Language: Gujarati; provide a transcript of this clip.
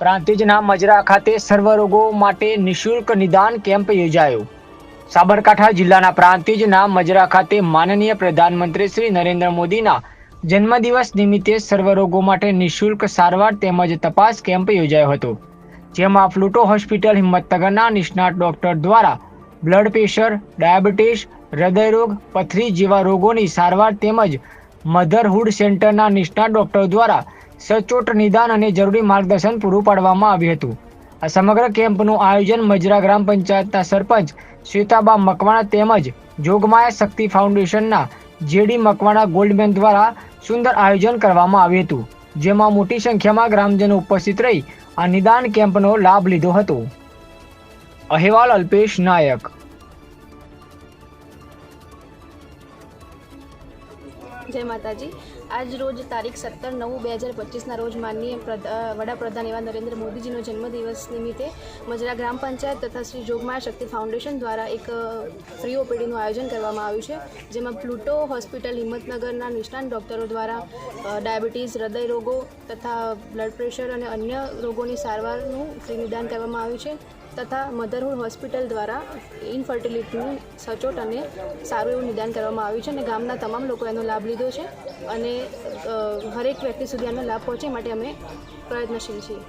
પ્રાંતિજના મજરા ખાતે સર્વરોગો માટે નિઃશુલ્ક નિદાન કેમ્પ યોજાયો. સાબરકાંઠા જિલ્લાના પ્રાંતિજના મજરા ખાતે માનનીય પ્રધાનમંત્રી શ્રી નરેન્દ્ર મોદીના જન્મદિવસ નિમિત્તે સર્વરોગો માટે નિઃશુલ્ક સારવાર તેમજ તપાસ કેમ્પ યોજાયો હતો. જેમાં ફ્લુટો હોસ્પિટલ હિંમતનગરના નિષ્ણાત ડોક્ટર દ્વારા બ્લડ પ્રેશર, ડાયાબિટીસ હૃદયરોગ પથરી જેવા રોગોની સારવાર તેમજ મધરહુડ સેન્ટરના નિષ્ણાત ડોક્ટર દ્વારા સચોટ નિદાન અને જરૂરી માર્ગદર્શન પૂરું પાડવામાં આવ્યું હતું. આ સમગ્ર કેમ્પનું આયોજન મજરા ગ્રામ પંચાયતના સરપંચ શ્વેતાબા મકવાણા તેમજ જોગમાયા શક્તિ ફાઉન્ડેશનના જેડી મકવાણા ગોલ્ડમેન દ્વારા સુંદર આયોજન કરવામાં આવ્યું હતું. જેમાં મોટી સંખ્યામાં ગ્રામજનો ઉપસ્થિત રહી આ નિદાન કેમ્પનો લાભ લીધો હતો. અહેવાલ અલ્પેશ નાયક જય માતાજી. આજ રોજ તારીખ સત્તર નવ બે હજાર પચીસના રોજ માનનીય પ્રધ- વડાપ્રધાન એવા નરેન્દ્ર મોદીજીનો જન્મદિવસ નિમિત્તે મજરા ગ્રામ પંચાયત તથા શ્રી જોગમાયા શક્તિ ફાઉન્ડેશન દ્વારા એક ફ્રી ઓપીડીનું આયોજન કરવામાં આવ્યું છે, જેમાં પ્લુટો હોસ્પિટલ હિંમતનગરના નિષ્ણાંત ડૉક્ટરો દ્વારા ડાયાબિટીસ, હૃદય રોગો તથા બ્લડ પ્રેશર અને અન્ય રોગોની સારવારનું ફ્રી નિદાન કરવામાં આવ્યું છે. તથા મધરહુડ હોસ્પિટલ દ્વારા ઇન્ફર્ટિલિટીનું સચોટ અને સારું એવું નિદાન કરવામાં આવ્યું છે અને ગામના તમામ લોકો એનો લાભ લીધો છે અને હરેક વ્યક્તિ સુધી આનો લાભ પહોંચે માટે અમે પ્રયત્નશીલ છીએ.